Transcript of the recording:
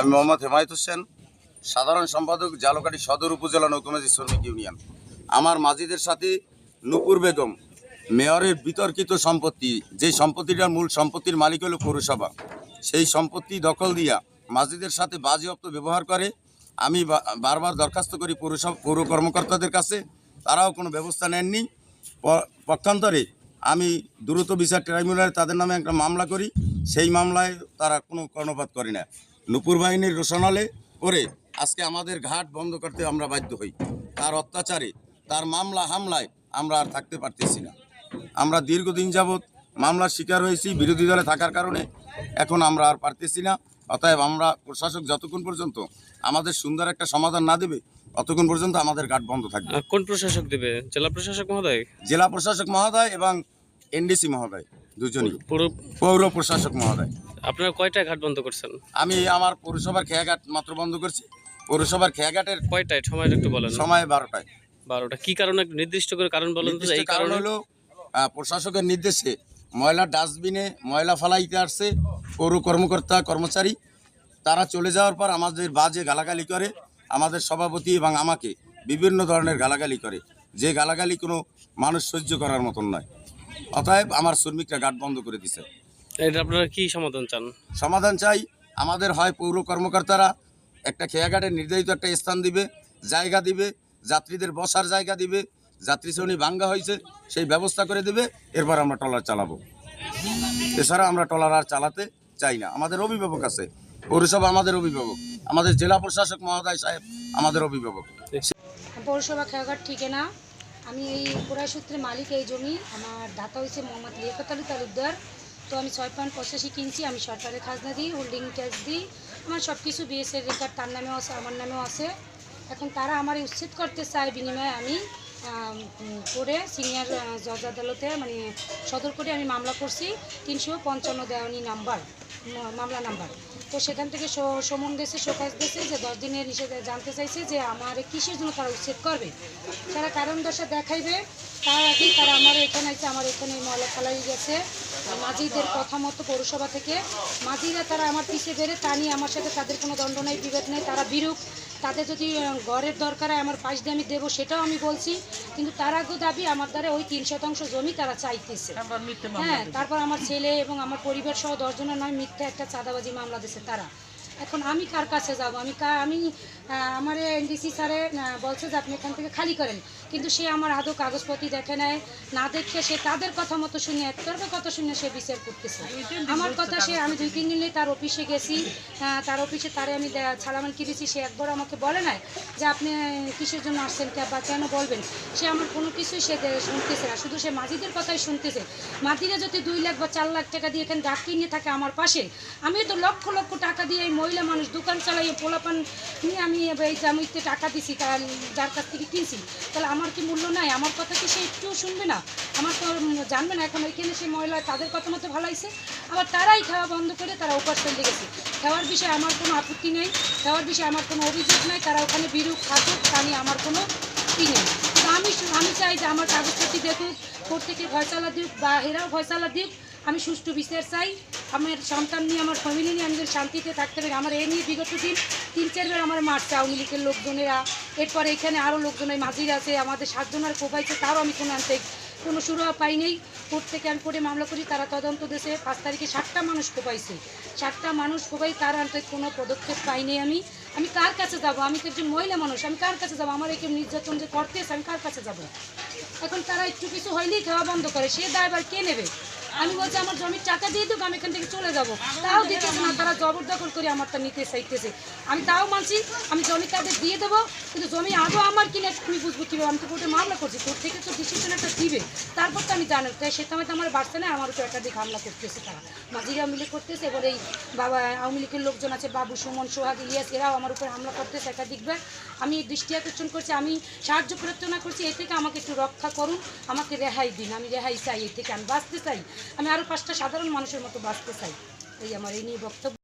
আমি মোহাম্মদ হেমায়ত হোসেন, সাধারণ সম্পাদক, জালকাটি সদর উপজেলা নৌকমাজি শ্রমিক ইউনিয়ন। আমার মাজিদের সাথে নুপুর বেগম, মেয়রের বিতর্কিত সম্পত্তি, যে সম্পত্তিটার মূল সম্পত্তির মালিক হলো পৌরসভা, সেই সম্পত্তি দখল দিয়া মাজিদের সাথে বাজে বাজেয়াপ্ত ব্যবহার করে। আমি বারবার দরখাস্ত করি পৌরসভা, পৌর কর্মকর্তাদের কাছে, তারাও কোনো ব্যবস্থা নেননি। পক্ষান্তরে আমি দ্রুত বিচার ট্রাইব্যুনালে তাদের নামে একটা মামলা করি। সেই মামলায় তারা কোনো কর্ণপাত করে না। নুপুর বাহিনীর রোশনালে করে আজকে আমাদের ঘাট বন্ধ করতে আমরা বাধ্য হই। তার অত্যাচারে তার মামলা হামলায় আমরা আর থাকতে পারতেছি না। আমরা দীর্ঘদিন যাবৎ মামলার শিকার হয়েছি বিরোধী দলে থাকার কারণে। এখন আমরা আর পারতেছি না। অতএব আমরা প্রশাসক যতক্ষণ পর্যন্ত আমাদের সুন্দর একটা সমাধান না দেবে ততক্ষণ পর্যন্ত আমাদের ঘাট বন্ধ থাকবে। কোন প্রশাসক দেবে? জেলা প্রশাসক মহোদয়? জেলা প্রশাসক মহোদয় এবং এনডিসি মহোদয় দুজনই। পুরো পৌর প্রশাসক মহোদয়। আপনারা কয়টা ঘাট বন্ধ করছেন? আমি আমার পৌরসভার খেয়াঘাট মাত্র বন্ধ করছি। পৌরসভার খেয়াঘাটের কয়টায়? সময় একটু বলেন। সময় বারোটায়। বারোটা। কি কারণে? একটু নির্দিষ্ট করে কারণ বলেন তো এই কারণ হলো প্রশাসকের নির্দেশে ময়লা ডাস্টবিনে ময়লা ফালাইতে আসছে পৌর কর্মকর্তা কর্মচারী। তারা চলে যাওয়ার পর আমাদের বাজে গালাগালি করে আমাদের সভাপতি এবং আমাকে বিভিন্ন ধরনের গালাগালি করে। যে গালাগালি কোনো মানুষ সহ্য করার মতন নয়। অতএব আমার শ্রমিকরা গাট বন্ধ করে দিছে। এটা আপনারা কি সমাধান চান? সমাধান চাই আমাদের হয় পৌর কর্মকর্তারা একটা খেয়াঘাটের নির্ধারিত একটা স্থান দিবে জায়গা দিবে যাত্রীদের বসার জায়গা দিবে যাত্রী শ্রেণি ভাঙ্গা হয়েছে সেই ব্যবস্থা করে দেবে এরপর আমরা ট্রলার চালাবো। এছাড়া আমরা ট্রলার আর চালাতে চাই না। আমাদের অভিভাবক আছে পৌরসভা আমাদের অভিভাবক আমাদের জেলা প্রশাসক মহোদয় সাহেব আমাদের অভিভাবক। পৌরসভা খেয়াঘাট ঠিকানা আমি এই পুরাই মালিক এই জমি। আমার দাতা হয়েছে মোহাম্মদ লিয়াকত আলী তালুকদার। তো আমি ছয় পয়েন্ট পঁচাশি কিনছি, আমি সরকারের খাজনা দিই হোল্ডিং ট্যাক্স দিই। আমার সব কিছু বিএসএর রেকর্ড তার নামেও আছে, আমার নামেও আছে। এখন তারা আমার উচ্ছেদ করতে চায় বিনিময়ে আমি। করে সিনিয়র জজ আদালতে মানে সদর করে আমি মামলা করছি। তিনশো পঞ্চান্ন দেওয়ানি নাম্বার মামলা নাম্বার। তো সেখান থেকে সমন গেছে, শোকাজ গেছে যে দশ দিনের নিষেধ জানতে চাইছে যে আমার কিসের জন্য তারা উচ্ছেদ করবে। তারা কারণ দশা দেখাইবে। তার আগেই তারা আমার এখানে আছে আমার এখানে ময়লা ফেলাই গেছে। মাঝিদের কথা মতো পৌরসভা থেকে। মাঝিরা তারা আমার পিছিয়ে বেড়ে তা নিয়ে আমার সাথে তাদের কোনো দণ্ড নেই বিভেদ নেই তারা বিরূপ। তাদের যদি ঘরের দরকার হয় আমার পাশ দিয়ে আমি দেবো সেটাও আমি বলছি। কিন্তু তার আগে দাবি আমার দ্বারা ওই তিন শতাংশ জমি তারা চাইতেছে। হ্যাঁ তারপর আমার ছেলে এবং আমার পরিবার সহ দশজনের নয় মিথ্যা একটা চাঁদাবাজি মামলা দিয়েছে তারা। এখন আমি কার কাছে যাব? আমি আমি আমার এনডিসি স্যারে বলছে যে আপনি এখান থেকে খালি করেন। কিন্তু সে আমার আদৌ কাগজপত্র দেখে নেয় না দেখে সে তাদের কথা মতো শুনে একতরফা কথা শুনে সে বিচার করতেছে। আমার কথা সে আমি দুই তিন দিনে তার অফিসে গেছি তার অফিসে তারে আমি ছাড়ামান কিনেছি সে একবার আমাকে বলে নাই যে আপনি কিসের জন্য আসছেন কে- বা কেন বলবেন? সে আমার কোনো কিছুই সে শুনতেছে না শুধু সে মাঝিদের কথাই শুনতেছে। মাঝিরা যদি দুই লাখ বা চার লাখ টাকা দিয়ে এখানে ডাক কিনে থাকে আমার পাশে আমি তো লক্ষ লক্ষ টাকা দিয়ে এই মহিলা মানুষ দোকান চালাই পোলাপান নিয়ে আমি এই জামিতে টাকা দিছি তার যার কাছ থেকে কিনছি। তাহলে আমার কি মূল্য নাই? আমার কথা কি সে একটুও শুনবে না? আমার তো জানবে না, এখন এখানে সেই মহিলা তাদের কথা মতো ভালাইছে। আবার তারাই খাওয়া বন্ধ করে তারা উপাস চলে গেছে। খাওয়ার বিষয়ে আমার কোনো আপত্তি নেই, খাওয়ার বিষয়ে আমার কোনো অভিযোগ নাই, তারা ওখানে বিরূপ থাকুক তা নিয়ে আমার কোনো ই নেই। আমি আমি চাই যে আমার কাগজপত্র দেখুক, কোর্ট থেকে ফয়সালা দিক বা এরাও ফয়সালা দিক আমি সুষ্ঠু বিচার চাই। আমার সন্তান নিয়ে, আমার ফ্যামিলি নিয়ে আমি যেন শান্তিতে থাকতে পারি আমার এ নিয়ে বিগত দিন তিন চারবার আমার মারছে আওয়ামী লীগের লোকজনেরা। এরপরে এখানে আরও লোকজন মাঝির আছে, আমাদের সাতজনের কোপাইছে তারও আমি কোনো আনতে কোনো সুরাহা পাই নেই। কোর্ট থেকে আমি কোর্টে মামলা করি, তারা তদন্ত দেশে পাঁচ তারিখে সাতটা মানুষ কোপাইছে। সাতটা মানুষ কোপাই, তার আনতে কোনো পদক্ষেপ পাইনি আমি। আমি কার কাছে যাব? আমি তো একজন মহিলা মানুষ, আমি কার কাছে যাব? আমার একে নির্যাতন যে করতেছে, আমি কার কাছে যাব? এখন তারা একটু কিছু হইলেই খাওয়া বন্ধ করে। সে দায়বার কে নেবে? আমি বলছি, আমার জমির টাকা দিয়ে দেবো আমি এখান থেকে চলে যাব। তাও দিতেছে না, তারা জবরদখল করে আমারটা নিতে চাইতেছে। আমি তাও মানছি, আমি জমি তাদের দিয়ে দেবো, কিন্তু জমি আদৌ আমার কিনে, আমি বুঝব কীভাবে? আমি তো কোর্টে মামলা করছি, কোর্ট থেকে তো ডিসিশন একটা দিবে। তারপর তো আমি জানি তাই সে সময় তো আমার বাড়ছে না, আমার উপর একাধিক হামলা করতেছে তারা। মাঝিরা মিলে করতেছে, এবার এই বাবা, আওয়ামী লীগের লোকজন আছে, বাবু, সুমন, সোহাগ, ইলিয়াস, এরাও আমার উপর হামলা করতেছে একাধিকবার আমি দৃষ্টি আকর্ষণ করছি, আমি সাহায্য প্রার্থনা করছি, এ থেকে আমাকে একটু রক্ষা করুন, আমাকে রেহাই দিন, আমি রেহাই চাই, এ থেকে আমি বাঁচতে চাই। আমি আরও পাঁচটা সাধারণ মানুষের মতো বাঁচতে চাই। এই আমার এই নিয়ে বক্তব্য।